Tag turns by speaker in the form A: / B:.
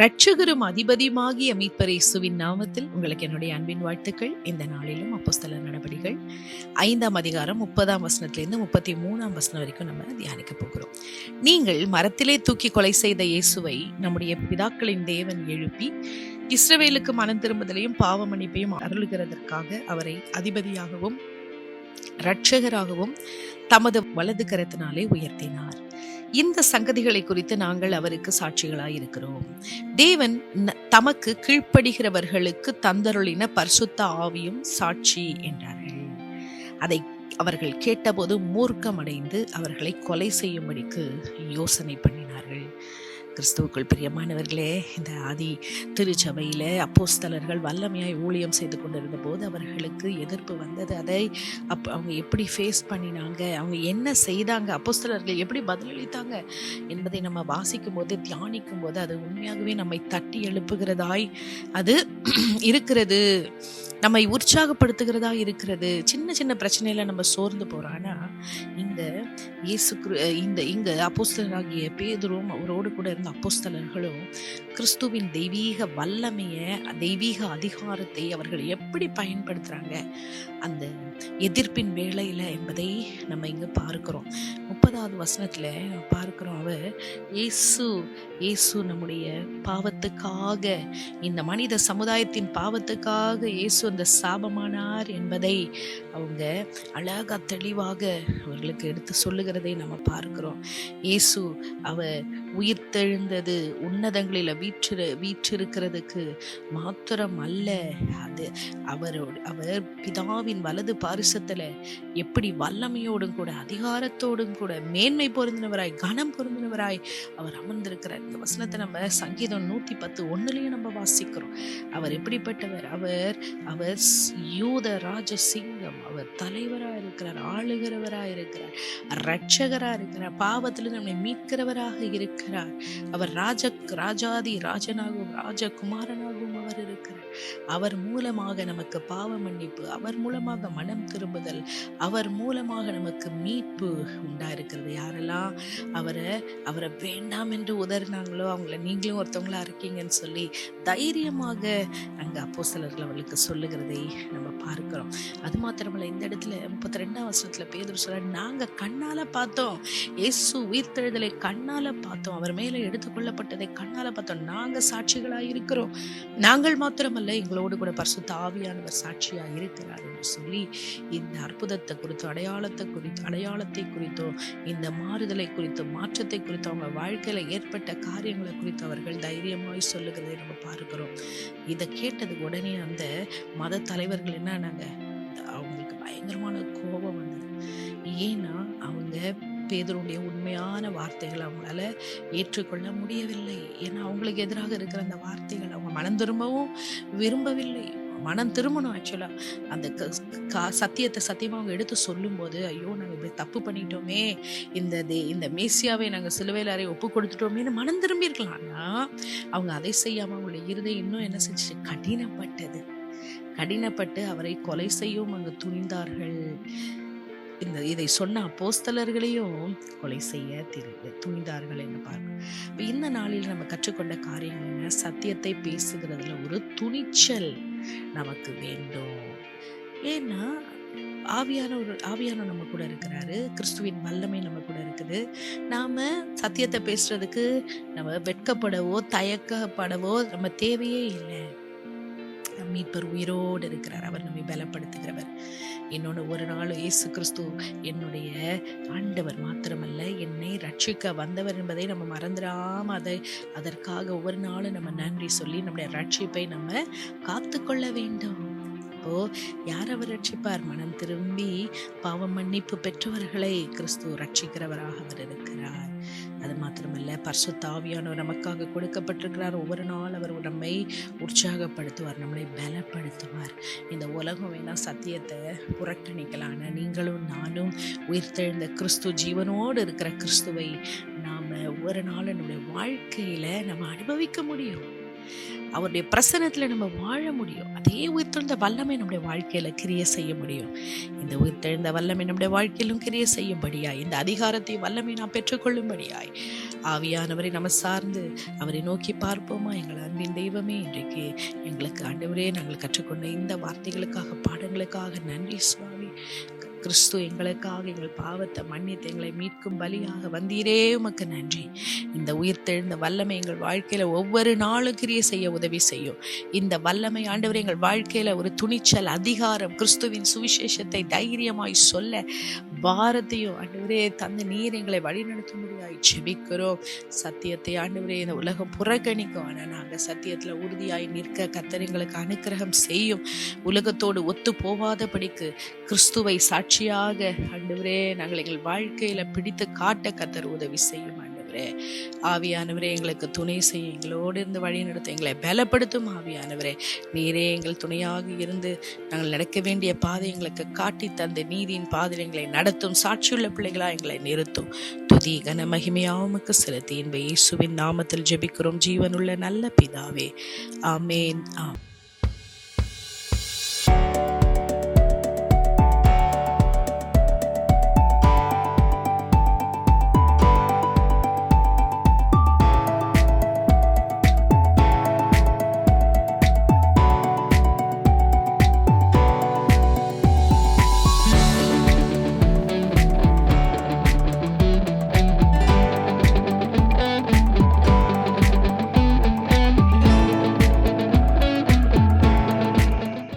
A: ரட்சகரும் அதிபதியுமாகிய மீட்பர் இயேசுவின் நாமத்தில் உங்களுக்கு என்னுடைய அன்பின் வாழ்த்துக்கள். இந்த நாளிலும் அப்போஸ்தல நடவடிகள் ஐந்தாம் அதிகாரம் முப்பதாம் வசனத்திலிருந்து முப்பத்தி மூணாம் வசனம் வரைக்கும் நம்ம தியானிக்க போகிறோம். நீங்கள் மரத்திலே தூக்கி கொலை செய்த இயேசுவை நம்முடைய பிதாக்களின் தேவன் எழுப்பி இஸ்ரவேலுக்கு மனம் திரும்புதலையும் பாவ மன்னிப்பையும் அருளுகிறதற்காக அவரை அதிபதியாகவும் இரட்சகராகவும் தமது வலது கரத்தினாலே உயர்த்தினார். இந்த சங்கதிகளை குறித்து நாங்கள் அவருக்கு சாட்சிகளாய் இருக்கிறோம் தேவன் தமக்கு கீழ்ப்படுகிறவர்களுக்கு தந்தருளின பரிசுத்த ஆவியும் சாட்சி என்றார்கள். அதை அவர்கள் கேட்டபோது மூர்க்கமடைந்து அவர்களை கொலை செய்யும்படிக்கு யோசனை பண்ணி கிறிஸ்துவுக்குள் பிரியமானவர்களே இந்த ஆதி திருச்சபையில் அப்போஸ்தலர்கள் வல்லமையாய் ஊழியம் செய்து கொண்டிருந்த போது அவர்களுக்கு எதிர்ப்பு வந்தது. அதை அப் அவங்க எப்படி ஃபேஸ் பண்ணினாங்க? அவங்க என்ன செய்தாங்க? அப்போஸ்தலர்கள் எப்படி பதிலளித்தாங்க? என்பதை நம்ம வாசிக்கும் போது தியானிக்கும் போது அது உண்மையாகவே நம்மை தட்டி எழுப்புகிறதாய் அது இருக்கிறது. நம்மை உற்சாகப்படுத்துகிறதா இருக்கிறது. சின்ன சின்ன பிரச்சனையில் நம்ம சோர்ந்து போகிறோம் ஆனால் இந்த இயேசு கிரு- இந்த இங்க அப்போஸ்தலராகிய பேதரும் அவரோடு கூட இருந்த அப்போஸ்தலர்களும் கிறிஸ்துவின் தெய்வீக வல்லமையை தெய்வீக அதிகாரத்தை அவர்கள் எப்படி பயன்படுத்துறாங்க அந்த எதிர்ப்பின் வேலையில் என்பதை நம்ம இங்க பார்க்கிறோம். முப்பதாவது வசனத்துல பார்க்கிறோம் அவர் இயேசு இயேசு நம்முடைய பாவத்துக்காக இந்த மனித சமுதாயத்தின் பாவத்துக்காக இயேசு அந்த சாபமானார் என்பதை அவங்க அழகா தெளிவாக அவர்களுக்கு எடுத்து சொல்லுகிறதை நம்ம பார்க்கிறோம். இயேசு அவர் உயிர்த்தெழுந்தது. உன்னதங்களில் வீற்று வீற்றிருக்கிறதுக்கு மாத்திரம் அல்ல. அது அவரோட அவர் பிதாவின் வலது பாரிசத்தில் எப்படி வல்லமையோடும் கூட அதிகாரத்தோடும் கூட மேன்மை பொருந்தினவராய் கனம் பொருந்தினவராய் அவர் அமர்ந்திருக்கிறார். இந்த வசனத்தை நம்ம சங்கீதம் நூற்றி பத்து ஒன்றுலையும் நம்ம வாசிக்கிறோம். அவர் எப்படிப்பட்டவர்? அவர் அவர் யூத ராஜ சிங்கம் அவர் தலைவராக இருக்கிறார் ஆளுகிறவராக இருக்கிறார் ரட்சகராக இருக்கிறார் பாவத்தில் நம்மை மீட்கிறவராக இருக்கிறார் அவர் ராஜ ராஜாதி ராஜனாகவும் ராஜகுமாரனாகவும் அவர் இருக்கிறார். அவர் மூலமாக நமக்கு பாவ மன்னிப்பு அவர் மூலமாக மனம் திரும்புதல் அவர் மூலமாக நமக்கு மீட்பு உண்டாயிருக்கிறது. யாரெல்லாம் அவரை அவரை வேண்டாம் என்று உதறினாங்களோ அவங்கள நீங்களும் ஒருத்தவங்களா இருக்கீங்கன்னு சொல்லி தைரியமாக அங்கே அப்போ சிலர்கள் அவர்களுக்கு சொல்லுகிறதை நம்ம பார்க்கிறோம். அது மாத்திரமல்ல இந்த இடத்துல முப்பத்தி ரெண்டாம் வருஷத்துல பேதர் சொல்ற நாங்க கண்ணால பார்த்தோம். இயேசு உயிர்த்தெழுதலை கண்ணால பார்த்தோம். அவர் மேல எடுத்துக்கொள்ளப்பட்டதை கண்ணால பார்த்தோம். நாங்க சாட்சிகளா இருக்கிறோம். நாங்கள் மாத்திரமல்ல எங்களோடு கூட பரிசுத்த ஆவியானவர் சாட்சியா இருக்கிறார் என்று சொல்லி இந்த அற்புதத்தை குறித்து அடையாளத்தை குறித்து அடையாளத்தை குறித்தோ இந்த மாறுதலை குறித்து மாற்றத்தை குறித்து அவங்க வாழ்க்கையில ஏற்பட்ட காரியங்களை குறித்து அவர்கள் தைரியமாய் சொல்லுகிறதை நம்ம பார்க்கிறோம். இதை கேட்டதுக்கு உடனே அந்த மத தலைவர்கள் என்னன்னாங்க நாங்கள் பயங்கரமான கோபம் வந்தது. ஏன்னா அவங்க பேதருடைய உண்மையான வார்த்தைகளை அவங்களால ஏற்றுக்கொள்ள முடியவில்லை. ஏன்னா அவங்களுக்கு எதிராக இருக்கிற அந்த வார்த்தைகள் அவங்க மனம் திரும்பவும் விரும்பவில்லை. மனம் திரும்பணும் ஆக்சுவலா அந்த க- கா- சத்தியத்தை சத்தியமா அவங்க எடுத்து சொல்லும்போது ஐயோ நாங்க இப்படி தப்பு பண்ணிட்டோமே. இந்த தே- இந்த மேசியாவை நாங்க சிலுவையில் அறைய ஒப்பு கொடுத்துட்டோமேன்னு மனம் திரும்பியிருக்கலாம் ஆனால் அவங்க அதை செய்யாம அவங்களுடைய இருதை இன்னும் என்ன செஞ்சு கடினப்பட்டது. கடினப்பட்டு அவரை கொலை செய்யவும் அங்கு துணிந்தார்கள். இந்த இதை சொன்ன அப்போஸ்தலர்களையும் கொலை செய்ய திரு துணிந்தார்கள் என்று பார்க்கணும் இப்போ இந்த நாளில் நம்ம கற்றுக்கொண்ட காரியங்கள் என்ன? சத்தியத்தை பேசுகிறதுல ஒரு துணிச்சல் நமக்கு வேண்டும். ஏன்னா ஆவியானவர்கள் ஆவியான நம்ம கூட இருக்கிறாரு. கிறிஸ்துவின் வல்லமை நம்ம கூட இருக்குது. நாம சத்தியத்தை பேசுறதுக்கு நம்ம வெட்கப்படவோ தயக்கப்படவோ நம்ம தேவையே இல்லை. நம் மீட்பர் உயிரோடு இருக்கிறார். அவர் நம்மை பலப்படுத்துகிறவர். என்னோட ஒரு நாள் இயேசு கிறிஸ்து என்னுடைய ஆண்டவர் மாத்திரமல்ல என்னை ரட்சிக்க வந்தவர் என்பதை நம்ம மறந்துடாமல் அதை அதற்காக ஒவ்வொரு நாளும் நம்ம நன்றி சொல்லி நம்முடைய ரட்சிப்பை நம்ம காத்துக்கொள்ள வேண்டும். அப்போ யார் அவர் ரட்சிப்பார் மனம் திரும்பி பாவ மன்னிப்பு பெற்றவர்களை கிறிஸ்து ரட்சிக்கிறவராக அவர் இருக்கிறார். அது மாத்திரமல்ல பரிசுத்த நமக்காக கொடுக்கப்பட்டிருக்கிறார். ஒவ்வொரு நாள் அவர் நம்மை உற்சாகப்படுத்துவார் நம்மளை பலப்படுத்துவார். இந்த உலகம் வேணால் சத்தியத்தை புறக்கணிக்கலாம் நீங்களும் நானும் உயிர்த்தெழுந்த கிறிஸ்து ஜீவனோடு இருக்கிற கிறிஸ்துவை நாம் ஒவ்வொரு நாளும் நம்முடைய வாழ்க்கையில் நம்ம அனுபவிக்க முடியும். அவருடைய பிரசனத்தில் நம்ம வாழ முடியும். அதே உயிர்த்தெழுந்த வல்லமை நம்முடைய வாழ்க்கையில் கிரிய செய்ய முடியும். இந்த உயிர்த்தெழுந்த வல்லமை நம்முடைய வாழ்க்கையிலும் கிரிய செய்யும்படியாய் இந்த அதிகாரத்தை வல்லமை நாம் பெற்றுக்கொள்ளும்படியாய் ஆவியானவரை நம்ம சார்ந்து அவரை நோக்கி பார்ப்போமா? எங்கள் அன்பின் தெய்வமே இன்றைக்கு எங்களுக்கு ஆண்டவரே நாங்கள் கற்றுக்கொண்ட இந்த வார்த்தைகளுக்காக பாடங்களுக்காக நன்றி சுவாமி. கிறிஸ்து எங்களுக்காக எங்கள் பாவத்தை மன்னித்து எங்களை மீட்கும் பலியாக வந்தீரே. உமக்கு நன்றி. இந்த உயிர்த்தெழுந்த வல்லமை எங்கள் வாழ்க்கையில் ஒவ்வொரு நாளும் கிரிய செய்ய உதவி செய்யும். இந்த வல்லமை ஆண்டவர் எங்கள் வாழ்க்கையில் ஒரு துணிச்சல் அதிகாரம் கிறிஸ்துவின் சுவிசேஷத்தை தைரியமாய் சொல்ல பாரத்தையும் ஆண்டவரே தந்து நீர் எங்களை வழிநடத்தும்படியாய் செபிக்கிறோம். சத்தியத்தை ஆண்டவரே இந்த உலகம் புறக்கணிக்கும். ஆனால் நாங்கள் சத்தியத்தில் உறுதியாய் நிற்க கத்தர் எங்களுக்கு அனுக்கிரகம் செய்யும். உலகத்தோடு ஒத்து போகாதபடிக்கு கிறிஸ்துவை சாட்சி மகிழ்ச்சியாக ஆண்டவரே நாங்கள் எங்கள் வாழ்க்கையில் பிடித்து காட்ட கத்தர் உதவி செய்யும் ஆண்டவரே. ஆவியானவரே எங்களுக்கு துணை செய்ய எங்களோடு இருந்து வழி நடத்த எங்களை பலப்படுத்தும் ஆவியானவரே. நீரே எங்கள் துணையாக இருந்து நாங்கள் நடக்க வேண்டிய பாதை எங்களுக்கு காட்டி தந்து நீதியின் பாதையில் எங்களை நடத்தும் சாட்சியுள்ள பிள்ளைகளாக எங்களை நிறுத்தும். துதி கன மகிமையாவுக்கு செலுத்தி. என்ப இயேசுவின் நாமத்தில் ஜெபிக்கிறோம். ஜீவனுள்ள நல்ல பிதாவே. ஆமேன் ஆம்